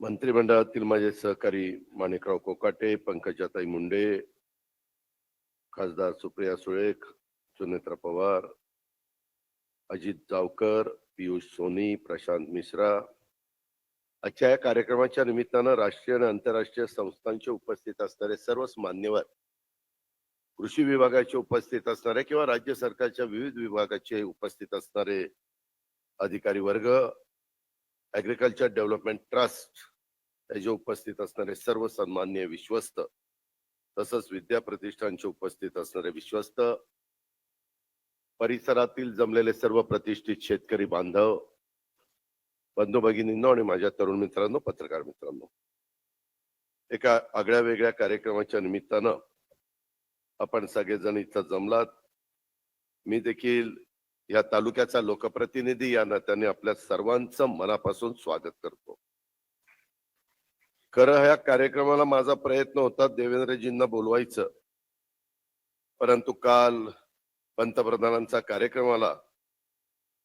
मंत्रिमंडळातील माझे सहकारी माणिकराव कोकाटे पंकजाताई मुंडे खासदार सुप्रिया सुळेख सुनेत्रा पवार अजित जावकर पियुष सोनी प्रशांत मिश्रा. आजच्या या कार्यक्रमाच्या निमित्तानं राष्ट्रीय आणि आंतरराष्ट्रीय संस्थांचे उपस्थित असणारे सर्वच मान्यवर कृषी विभागाचे उपस्थित असणारे किंवा राज्य सरकारच्या विविध विभागाचे उपस्थित असणारे अधिकारी वर्ग ॲग्रिकल्चर डेव्हलपमेंट ट्रस्ट त्याचे उपस्थित असणारे सर्व सन्मान्य विश्वस्त तसंच विद्या प्रतिष्ठानचे उपस्थित असणारे विश्वस्त परिसरातील जमलेले सर्व प्रतिष्ठित शेतकरी बांधव बंधू भगिनींनो आणि माझ्या तरुण मित्रांनो पत्रकार मित्रांनो. एका आगळ्या वेगळ्या कार्यक्रमाच्या निमित्तानं आपण सगळेजण इथं जमलात. मी देखील या तालुक्याचा लोकप्रतिनिधी या नात्याने आपल्या सर्वांचं मनापासून स्वागत करतो. खरं ह्या कार्यक्रमाला माझा प्रयत्न होता देवेंद्रजींना बोलवायचं. परंतु काल पंतप्रधानांचा कार्यक्रम आला.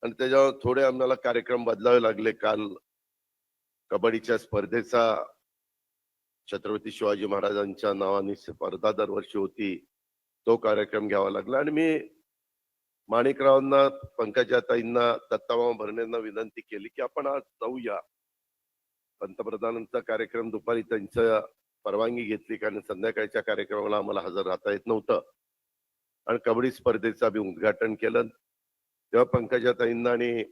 आणि त्याच्यावर थोडे आम्हाला कार्यक्रम बदलावे लागले. काल कबड्डीच्या स्पर्धेचा छत्रपती शिवाजी महाराजांच्या नावाने स्पर्धा दरवर्षी होती. तो कार्यक्रम घ्यावा लागला. आणि मी माणिकरावांना पंकजाताईंना दत्तामा भरणेंना विनंती केली की आपण आज जाऊया. पंतप्रधानांचा कार्यक्रम दुपारी त्यांच्या परवानगी घेतली कारण संध्याकाळच्या कार्यक्रमाला आम्हाला हजर राहता येत नव्हतं. आणि कबड्डी स्पर्धेचं आम्ही उद्घाटन केलं. तेव्हा पंकजाताईंना आणि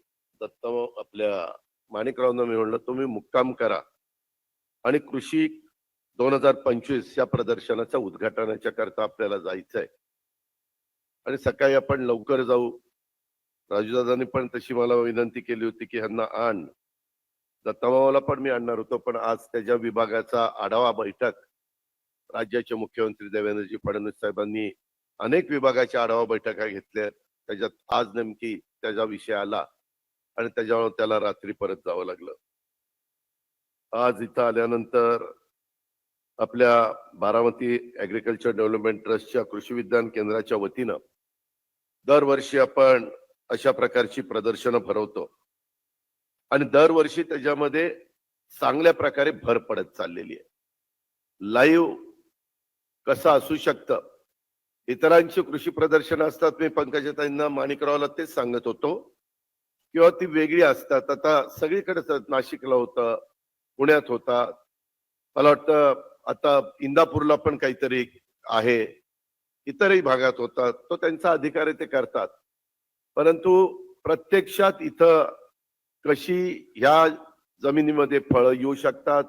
दत्ता आपल्या माणिकरावांना मी म्हणलं तुम्ही मुक्काम करा. आणि कृषी दोन हजार पंचवीस या प्रदर्शनाच्या उद्घाटनाच्या करता आपल्याला जायचं आहे आणि सकाळी आपण लवकर जाऊ. राजूदादांनी पण तशी मला विनंती केली होती की ह्यांना आण. दत्तामामाला पण मी आणणार होतो पण आज त्याच्या विभागाचा आढावा बैठक. राज्याचे मुख्यमंत्री देवेंद्रजी फडणवीस साहेबांनी अनेक विभागाच्या आढावा बैठका घेतल्या. त्याच्यात आज नेमकी त्याचा विषय आला आणि त्याच्यावर त्याला रात्री परत जावं लागलं. आज इथं आल्यानंतर आपल्या बारामती ऍग्रिकल्चर डेव्हलपमेंट ट्रस्टच्या कृषी विज्ञान केंद्राच्या वतीनं दरवर्षी आपण अशा प्रकारची प्रदर्शनं भरवतो. आणि दरवर्षी त्याच्यामध्ये चांगल्या प्रकारे भर पडत चाललेली आहे. लाईव्ह कसं असू शकतं? इतरांची कृषी प्रदर्शन असतात मी पंकजाताईंना माणिकरावला तेच सांगत होतो. किंवा ती वेगळी असतात. आता सगळीकडे नाशिकला होतं पुण्यात होता मला वाटतं आता इंदापूरला पण काहीतरी आहे. इतरही भागात होतात. तो त्यांचा अधिकार आहे ते करतात. परंतु प्रत्यक्षात इथं कशी ह्या जमिनीमध्ये फळं येऊ शकतात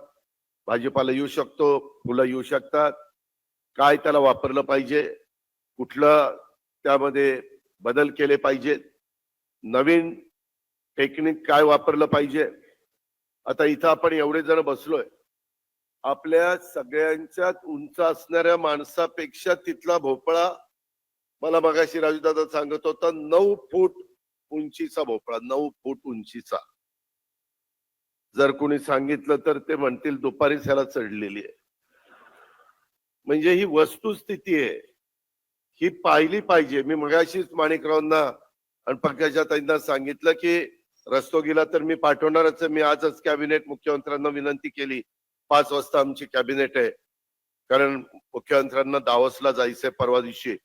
भाजीपाला येऊ शकतो फुलं येऊ शकतात काय त्याला वापरलं पाहिजे कुठलं त्यामध्ये बदल केले पाहिजेत नवीन टेक्निक काय वापरलं पाहिजे. आता इथं आपण एवढे जण बसलोय. आपल्या सगळ्यांच्यात उंच असणाऱ्या माणसापेक्षा तिथला भोपळा मला मगाशी राजूदादा सांगत होता नऊ फूट उंचीचा भोपळा नऊ फूट उंचीचा. जर कोणी सांगितलं तर ते म्हणतील दुपारीच ह्याला चढलेली आहे. म्हणजे ही वस्तुस्थिती आहे. ही पाहिली पाहिजे. मी मगाशीच माणिकरावांना आणि पंकजा ताईंना सांगितलं की रस्तो गेला तर मी पाठवणारच मी आजच कॅबिनेट मुख्यमंत्र्यांना विनंती केली. पाच वाजता आमची कॅबिनेट आहे. कारण मुख्यमंत्र्यांना दावसला जायचंय परवा दिवशी.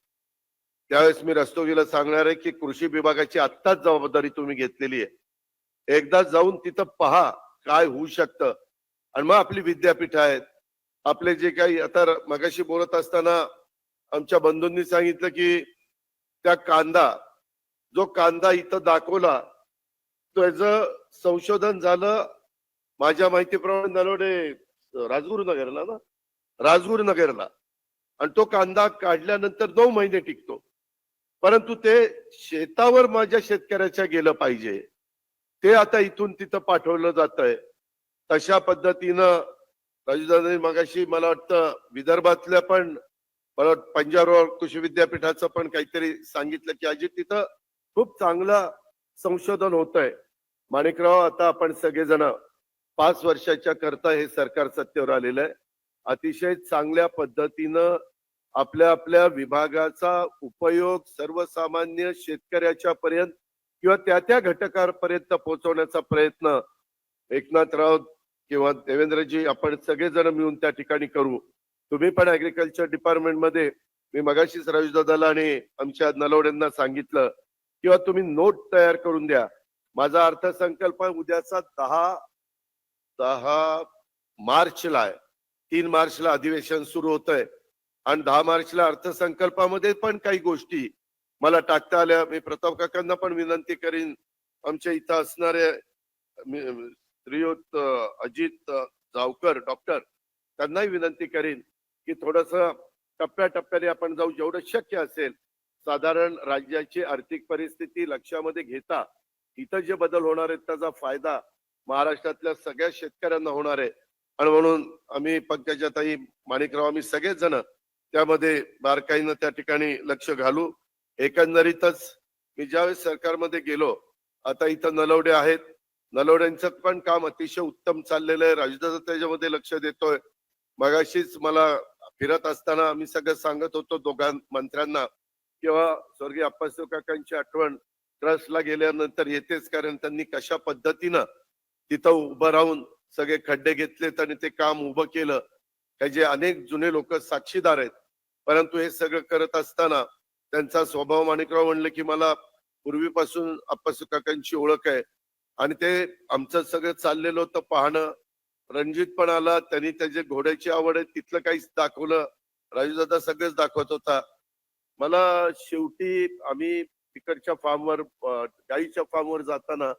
त्यावेळेस मी रस्तोगीला सांगणार आहे की कृषी विभागाची आत्ताच जबाबदारी तुम्ही घेतलेली आहे. एकदा जाऊन तिथं पहा काय होऊ शकतं. आणि मग आपली विद्यापीठ आहेत. आपले जे काही आता मगाशी बोलत असताना आमच्या बंधूंनी सांगितलं की त्या कांदा जो कांदा इथं दाखवला त्याचं संशोधन झालं. माझ्या माहितीप्रमाणे नलोडे राजगुरुनगरला ना? राजगुरुनगरला आणि तो कांदा काढल्यानंतर नऊ महिने टिकतो. परंतु ते शेतावर माझ्या शेतकऱ्याच्या गेलं पाहिजे. ते आता इथून तिथं पाठवलं जात आहे तशा पद्धतीनं राजूदादांनी मगाशी मला वाटतं विदर्भातल्या पण मला वाटतं पंजाबराव कृषी विद्यापीठाचं पण काहीतरी सांगितलं की अजित तिथं खूप चांगलं संशोधन होत आहे माणिकराव आता आपण सगळेजण पाच वर्षाच्या करता हे सरकार सत्तेवर आलेलं आहे. अतिशय चांगल्या पद्धतीनं आपल्या आपल्या विभागाचा उपयोग सर्वसामान्य शेतकऱ्याच्या पर्यंत किंवा त्या त्या घटकापर्यंत पोहोचवण्याचा प्रयत्न एकनाथराव किंवा देवेंद्रजी आपण सगळेजण मिळून त्या ठिकाणी करू. तुम्ही पण ऍग्रिकल्चर डिपार्टमेंटमध्ये मी मगाशीच राजदादाला आणि आमच्या नलवड्यांना सांगितलं किंवा तुम्ही नोट तयार करून द्या. माझा अर्थसंकल्प उद्याचा दहा दहा मार्चला आहे. तीन मार्चला अधिवेशन सुरू होत आहे आणि दहा मार्चला अर्थसंकल्पामध्ये पण काही गोष्टी मला टाकता आल्या. मी प्रताप काकांना पण विनंती करीन. आमच्या इथं असणारे श्रीयुत अजित जावकर डॉक्टर त्यांनाही विनंती करीन की थोडस टप्प्याटप्प्याने आपण जाऊ. जेवढं शक्य असेल साधारण राज्याची आर्थिक परिस्थिती लक्षामध्ये घेता इथं जे बदल होणार आहेत त्याचा फायदा महाराष्ट्रातल्या सगळ्या शेतकऱ्यांना होणार आहे. आणि म्हणून आम्ही पंकजाताई माणिकराव आम्ही सगळेच जण त्यामध्ये बारकाईनं त्या ठिकाणी लक्ष घालू. एकंदरीतच मी ज्यावेळेस सरकारमध्ये गेलो आता इथं नलवडे आहेत. नलवड्यांचं पण काम अतिशय उत्तम चाललेलं आहे. राजदादा त्याच्यामध्ये लक्ष देतोय. मगाशीच मला फिरत असताना आम्ही सगळं सांगत होतो दोघां मंत्र्यांना किंवा स्वर्गीय अप्पासाहेब काकांची आठवण ट्रस्टला गेल्यानंतर येतेच. कारण त्यांनी कशा पद्धतीनं तिथं उभं राहून सगळे खड्डे घेतलेत आणि ते काम उभं केलं. त्याचे अनेक जुने लोक साक्षीदार आहेत. परंतु हे सगळं करत असताना त्यांचा स्वभाव माणिकराव म्हणलं की मला पूर्वीपासून अप्पासू काकांची ओळख आहे. आणि ते आमचं सगळं चाललेलं होतं पाहणं. रणजित पण आला त्यांनी त्याचे घोड्याची आवड आहे तिथलं काहीच दाखवलं. राजूदादा सगळंच दाखवत होता. मला शेवटी आम्ही तिकडच्या फार्मवर गाईच्या फार्मवर जाताना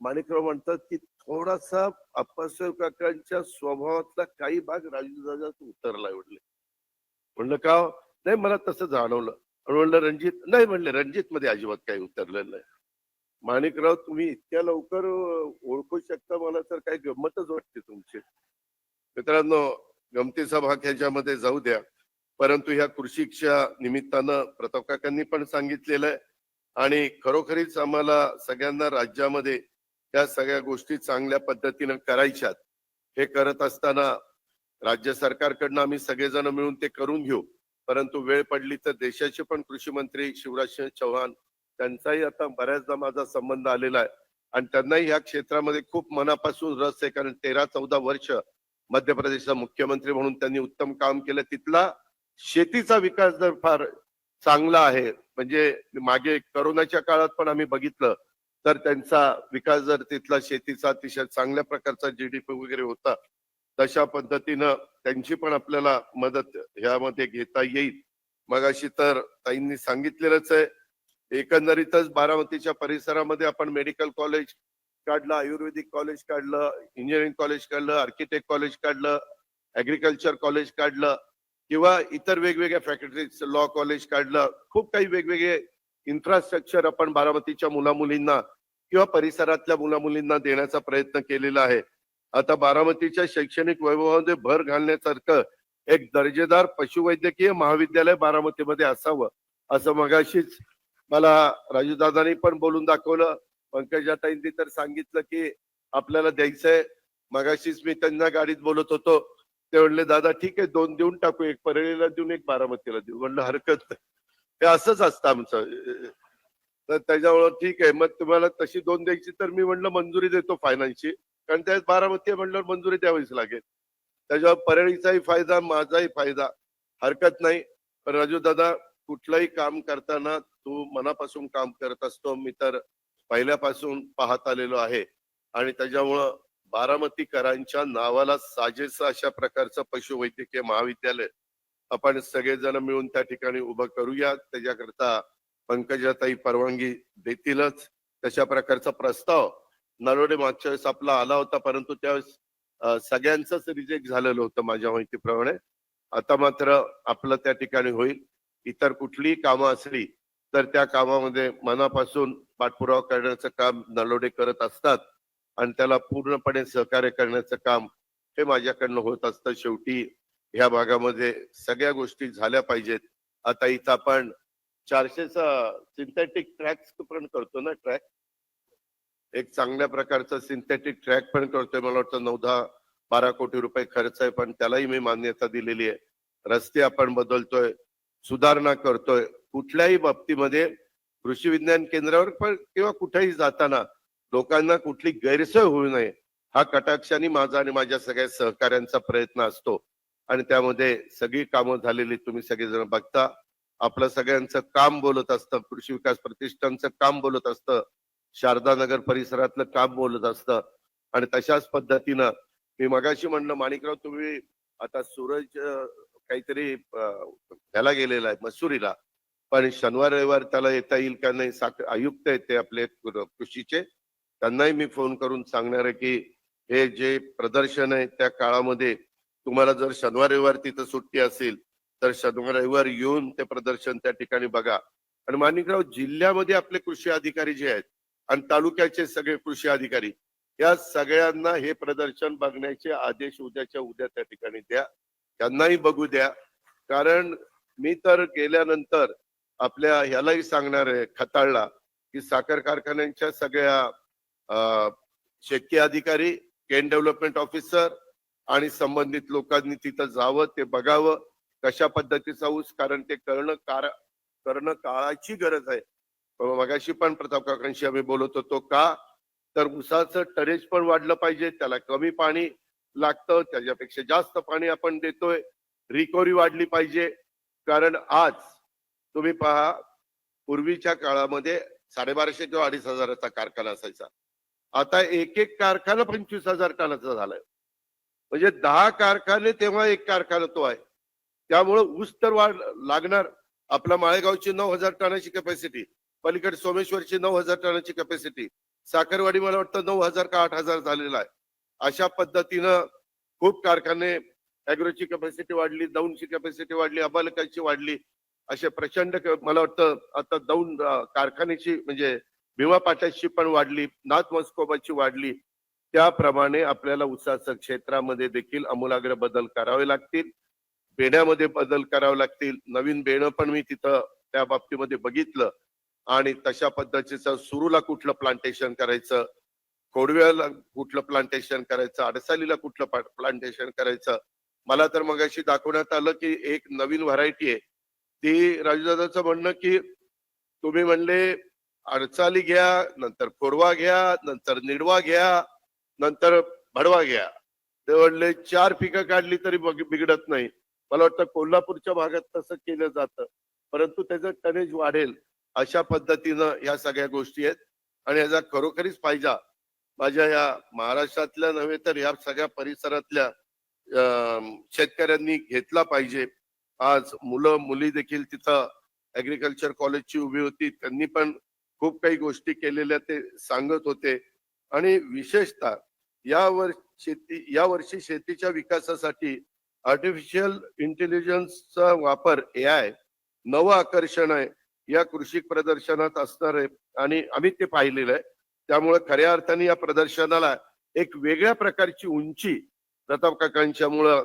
माणिकराव म्हणतात की थोडासा अप्पासाहेब काकांच्या स्वभावातला काही भाग राजूदादा उतरला म्हणले म्हणलं का हो? नाही मला तसं जाणवलं. आणि म्हणलं रणजित नाही म्हणले रणजित मध्ये अजिबात काही उतरलेलं नाही. माणिकराव तुम्ही इतक्या लवकर ओळखू शकता मला तर काही गंमतच वाटते तुमची. मित्रांनो गमतीचा भाग ह्याच्यामध्ये जाऊ द्या. परंतु ह्या कृषीच्या निमित्तानं प्रताप काकांनी पण सांगितलेलं आहे. आणि खरोखरीच आम्हाला सगळ्यांना राज्यामध्ये त्या सगळ्या गोष्टी चांगल्या पद्धतीनं करायच्यात. हे करत असताना राज्य सरकारकडनं आम्ही सगळेजण मिळून ते करून घेऊ. परंतु वेळ पडली तर देशाचे पण कृषी मंत्री शिवराज सिंह चौहान त्यांचाही आता बऱ्याचदा माझा संबंध आलेला आहे. आणि त्यांनाही ह्या क्षेत्रामध्ये खूप मनापासून रस आहे. कारण तेरा चौदा वर्ष मध्य प्रदेशचा मुख्यमंत्री म्हणून त्यांनी उत्तम काम केलं. तिथला शेतीचा विकास जर फार चांगला आहे म्हणजे मागे करोनाच्या काळात पण आम्ही बघितलं तर त्यांचा विकास जर तिथला शेतीचा अतिशय चांगल्या प्रकारचा जीडीपी वगैरे होता तशा पद्धतीनं त्यांची पण आपल्याला मदत ह्यामध्ये घेता येईल. मगाशी तर ताईंनी सांगितलेलंच आहे एकंदरीतच बारामतीच्या परिसरामध्ये आपण मेडिकल कॉलेज काढलं आयुर्वेदिक कॉलेज काढलं इंजिनिअरिंग कॉलेज काढलं आर्किटेक्ट कॉलेज काढलं ऍग्रिकल्चर कॉलेज काढलं किंवा इतर वेगवेगळ्या फॅकल्टीज लॉ कॉलेज काढलं खूप काही वेगवेगळे इन्फ्रास्ट्रक्चर आपण बारामतीच्या मुलामुलींना किंवा परिसरातल्या मुलामुलींना देण्याचा प्रयत्न केलेला आहे. आता बारामतीच्या शैक्षणिक वैभवामध्ये भर घालण्यासारखं एक दर्जेदार पशुवैद्यकीय महाविद्यालय बारामतीमध्ये असावं असं मगाशीच मला राजूदादानी पण बोलून दाखवलं. पंकजाताईंनी तर सांगितलं की आपल्याला द्यायचंय. मगाशीच मी त्यांना गाडीत बोलत होतो. ते म्हणले दादा ठीक आहे दोन देऊन टाकू एक परळीला देऊन एक बारामतीला देऊ म्हणलं हरकत नाही. हे असंच असतं आमचं. तर त्याच्यामुळं ठीक आहे. मग तुम्हाला तशी दोन द्यायची तर मी म्हणलं मंजुरी देतो फायनान्सची. कारण त्यात बारामती म्हणल्यावर मंजुरी द्यावीच लागेल. त्याच्यावर परळीचाही फायदा माझाही फायदा. हरकत नाही. पण राजू दादा कुठलंही काम करताना तू मनापासून काम करत असतो. मी तर पहिल्यापासून पाहत आलेलो आहे. आणि त्याच्यामुळं बारामतीकरांच्या नावाला साजेस अशा प्रकारचं पशुवैद्यकीय महाविद्यालय आपण सगळेजण मिळून त्या ठिकाणी उभं करूया. त्याच्याकरता पंकजाताई परवानगी देतीलच. तशा प्रकारचा प्रस्ताव नरोडे मागच्या वेळेस आपला आला होता परंतु त्यावेळेस सगळ्यांचंच रिजेक्ट झालेलं होतं माझ्या माहितीप्रमाणे. आता मात्र आपलं त्या ठिकाणी होईल. इतर कुठलीही कामं असली तर त्या कामामध्ये मनापासून पाठपुरावा करण्याचं काम नलोडे करत असतात आणि त्याला पूर्णपणे सहकार्य करण्याचं काम हे माझ्याकडनं होत असतं. शेवटी ह्या भागामध्ये सगळ्या गोष्टी झाल्या पाहिजेत. आता इथं आपण चारशेचा सिंथेटिक ट्रॅक पण करतो ना ट्रॅक एक चांगल्या प्रकारचा सिंथेटिक ट्रॅक पण करतोय. मला वाटतं नऊ दहा बारा कोटी रुपये खर्च आहे पण त्यालाही मी मान्यता दिलेली आहे. रस्ते आपण बदलतोय सुधारणा करतोय. कुठल्याही बाबतीमध्ये कृषी विज्ञान केंद्रावर पण किंवा कुठेही जाताना लोकांना कुठली गैरसोय होऊ नये हा कटाक्षाने माझा आणि माझ्या सगळ्या सहकाऱ्यांचा प्रयत्न असतो. आणि त्यामध्ये सगळी कामं झालेली तुम्ही सगळेजण बघता. आपलं सगळ्यांचं काम बोलत असतं. कृषी विकास प्रतिष्ठानचं काम बोलत असतं. शारदा नगर परिसरातलं काम बोलत असतं. आणि तशाच पद्धतीनं मी मगाशी म्हणलं माणिकराव तुम्ही आता सूरज काहीतरी अं, ह्याला गेलेला आहे मसुरीला. पण शनिवार रविवार त्याला येता येईल का नाही साख आयुक्त आहेत ते आपले कृषीचे. त्यांनाही मी फोन करून सांगणार आहे की हे जे प्रदर्शन आहे त्या काळामध्ये तुम्हाला जर शनिवार रविवार तिथं सुट्टी असेल तर शनिवार रविवार येऊन ते प्रदर्शन त्या ठिकाणी बघा. आणि माणिकराव जिल्ह्यामध्ये आपले कृषी अधिकारी जे आहेत आणि तालुक्याचे सगळे कृषी अधिकारी या सगळ्यांना हे प्रदर्शन बघण्याचे आदेश उद्याच्या उद्या त्या ठिकाणी द्या. त्यांनाही बघू द्या. कारण मी तर गेल्यानंतर आपल्या ह्यालाही सांगणार आहे खताळला की साखर कारखान्यांच्या सगळ्या अं, शेतकी अधिकारी केन डेव्हलपमेंट ऑफिसर आणि संबंधित लोकांनी तिथं जावं ते बघावं कशा पद्धतीचा ऊस कारण ते करणं कार करणं काळाची गरज आहे. मगाशी पण प्रताप काकांशी आम्ही बोलत होतो का तर ऊसाचं टरेज पण वाढलं पाहिजे त्याला कमी पाणी लागतं त्याच्यापेक्षा जास्त पाणी आपण देतोय रिकव्हरी वाढली पाहिजे. कारण आज तुम्ही पहा पूर्वीच्या काळामध्ये साडेबाराशे किंवा अडीच हजाराचा कारखाना असायचा. आता एक एक कारखाना पंचवीस हजार टनाचा झालाय. म्हणजे दहा कारखाने तेव्हा एक कारखाना तो आहे. त्यामुळं ऊस तर वाढ लागणार. आपला माळेगावची नऊ हजार टनाची कॅपॅसिटी पलीकडे सोमेश्वरची नऊ हजार टनाची कॅपॅसिटी साखरवाडी मला वाटतं नऊ हजार का आठ हजार झालेला आहे. अशा पद्धतीनं खूप कारखाने अॅग्रोची कॅपॅसिटी वाढली दौंडची कॅपॅसिटी वाढली अबालकाची वाढली असे प्रचंड मला वाटतं आता दौंड कारखान्याची म्हणजे भीमा पाट्याची पण वाढली नाथ मस्कोबाची वाढली त्याप्रमाणे आपल्याला उसाचं क्षेत्रामध्ये देखील आमूलाग्र बदल करावे लागतील. बेण्यामध्ये बदल करावे लागतील. नवीन बेणं पण मी तिथं त्या बाबतीमध्ये बघितलं. आणि तशा पद्धतीचं सुरूला कुठलं प्लांटेशन करायचं? कोडव्याला कुठलं प्लांटेशन करायचं? अडसालीला कुठलं प्लांटेशन करायचं? मला तर मगाशी दाखवण्यात आलं की एक नवीन व्हरायटी आहे. ती राजूदादाचं म्हणणं की तुम्ही म्हणले अडचाली घ्या नंतर कोरवा घ्या नंतर निडवा घ्या नंतर भडवा घ्या. ते चार पिकं काढली तरी बिघडत नाही. मला वाटतं कोल्हापूरच्या भागात तसं केलं जातं. परंतु त्याचं टनेज वाढेल अशा पद्धतीनं या सगळ्या गोष्टी आहेत. आणि याचा खरोखरीच फायदा माझ्या या महाराष्ट्रातल्या नव्हे तर या सगळ्या परिसरातल्या अं, शेतकऱ्यांनी घेतला पाहिजे. आज मुलं मुली देखील तिथं ऍग्रिकल्चर कॉलेजची उभी होती. त्यांनी पण खूप काही गोष्टी केलेल्या ते सांगत होते. आणि विशेषतः यावर शेती या वर्षी शेतीच्या विकासासाठी आर्टिफिशियल इंटेलिजन्सचा वापर ए आय नवं आकर्षण आहे. या कृषी प्रदर्शनात असणार आहे आणि आम्ही ते पाहिलेलं आहे. त्यामुळे खऱ्या अर्थाने या प्रदर्शनाला एक वेगळ्या प्रकारची उंची प्रताप काकांच्यामुळं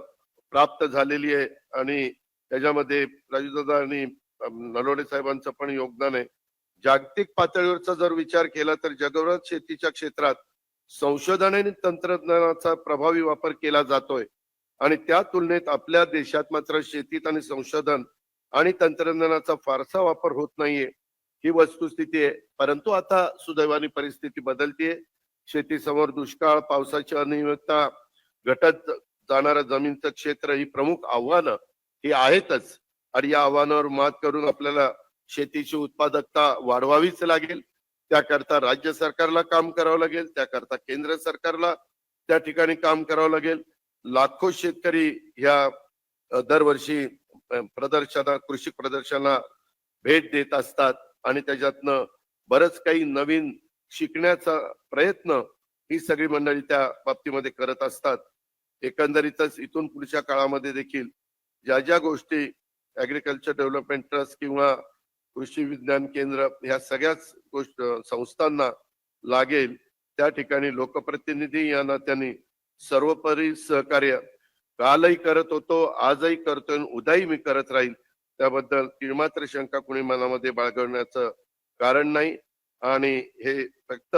प्राप्त झालेली आहे. आणि त्याच्यामध्ये राजूदादा आणि नलोडे साहेबांचं पण योगदान आहे. जागतिक पातळीवरचा जर विचार केला तर जगभरात शेतीच्या क्षेत्रात संशोधन आणि तंत्रज्ञानाचा प्रभावी वापर केला जातोय. आणि त्या तुलनेत आपल्या देशात मात्र शेतीत आणि संशोधन आणि तंत्रज्ञानाचा फारसा वापर होत नाहीये. ही वस्तुस्थिती आहे. परंतु आता सुदैवाने परिस्थिती बदलतीये. शेतीसमोर दुष्काळ पावसाची अनियमितता घटत जाणारं जमीनचं क्षेत्र ही प्रमुख आव्हानं ही आहेतच. आणि या आव्हानावर मात करून आपल्याला शेतीची उत्पादकता वाढवावीच लागेल. त्याकरता राज्य सरकारला काम करावं लागेल त्याकरता केंद्र सरकारला त्या ठिकाणी काम करावं लागेल. लाखो शेतकरी ह्या दरवर्षी प्रदर्शना कृषी प्रदर्शनाला भेट देत असतात आणि त्याच्यातनं बरंच काही नवीन शिकण्याचा प्रयत्न ही सगळी मंडळी त्या बाबतीमध्ये करत असतात. एकंदरीतच इथून पुढच्या काळामध्ये देखील ज्या ज्या गोष्टी ऍग्रिकल्चर डेव्हलपमेंट ट्रस्ट किंवा कृषी विज्ञान केंद्र ह्या सगळ्याच गोष्ट संस्थांना लागेल त्या ठिकाणी लोकप्रतिनिधी या त्यांनी सर्वपरी सहकार्य कालही करत होतो आजही करतोय उद्याही मी करत राहील. त्याबद्दल किमात्र शंका कुणी मनामध्ये बाळगण्याचं कारण नाही. आणि हे फक्त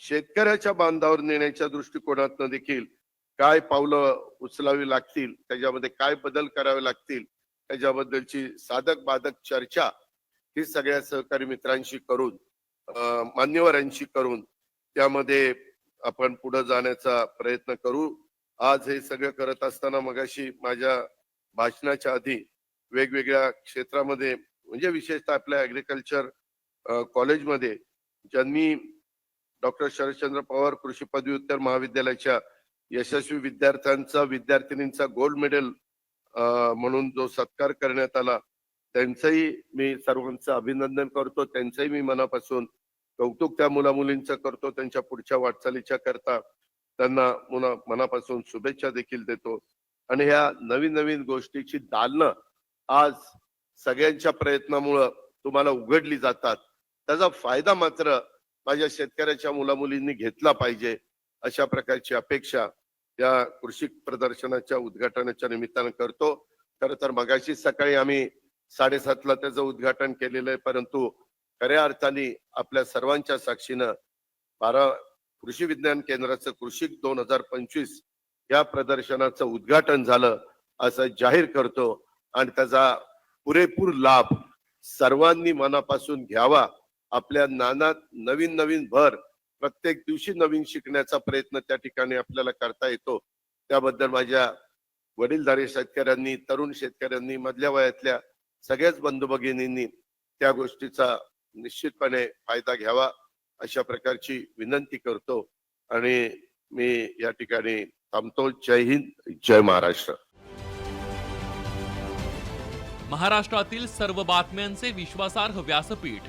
शेतकऱ्याच्या बांधावर नेण्याच्या दृष्टिकोनातनं देखील काय पावलं उचलावी लागतील त्याच्यामध्ये काय बदल करावे लागतील त्याच्याबद्दलची साधक बाधक चर्चा ही सगळ्या सहकारी मित्रांशी करून मान्यवरांशी करून त्यामध्ये आपण पुढे जाण्याचा प्रयत्न करू. आज हे सगळं करत असताना मगाशी माझ्या भाषणाच्या आधी वेगवेगळ्या क्षेत्रामध्ये म्हणजे विशेषतः आपल्या ऍग्रिकल्चर कॉलेजमध्ये ज्यांनी डॉक्टर शरदचंद्र पवार कृषी पदव्युत्तर महाविद्यालयाच्या यशस्वी विद्यार्थ्यांचा विद्यार्थिनींचा गोल्ड मेडल म्हणून जो सत्कार करण्यात आला त्यांचंही मी सर्वांचं अभिनंदन करतो. त्यांचंही मी मनापासून कौतुक त्या मुला मुलींचं करतो. त्यांच्या पुढच्या वाटचालीच्या करता त्यांना मुला मनापासून शुभेच्छा देखील देतो. आणि ह्या नवीन नवीन गोष्टीची दालनं आज सगळ्यांच्या प्रयत्नामुळं तुम्हाला उघडली जातात. त्याचा फायदा मात्र माझ्या शेतकऱ्याच्या मुलामुलींनी घेतला पाहिजे अशा प्रकारची अपेक्षा या कृषी प्रदर्शनाच्या उद्घाटनाच्या निमित्तानं करतो. खर तर मगाशी सकाळी आम्ही साडेसातला त्याचं उद्घाटन केलेलं आहे परंतु खऱ्या अर्थाने आपल्या सर्वांच्या साक्षीनं बारा कृषी विज्ञान केंद्राचं कृषी दोन हजार पंचवीस या प्रदर्शनाचं उद्घाटन झालं असं जाहीर करतो. आणि त्याचा पुरेपूर लाभ सर्वांनी मनापासून घ्यावा. आपल्या ज्ञानात नवीन नवीन भर प्रत्येक दिवशी नवीन शिकण्याचा प्रयत्न त्या ठिकाणी आपल्याला करता येतो. त्याबद्दल माझ्या वडीलधारी शेतकऱ्यांनी तरुण शेतकऱ्यांनी मधल्या वयातल्या सगळ्याच बंधू भगिनींनी त्या गोष्टीचा निश्चितपणे फायदा घ्यावा अशा प्रकारची विनंती करतो आणि मी या ठिकाणी थांबतो. जय हिंद जय महाराष्ट्र. महाराष्ट्रातील सर्व बातम्यांचे विश्वासार्ह व्यासपीठ.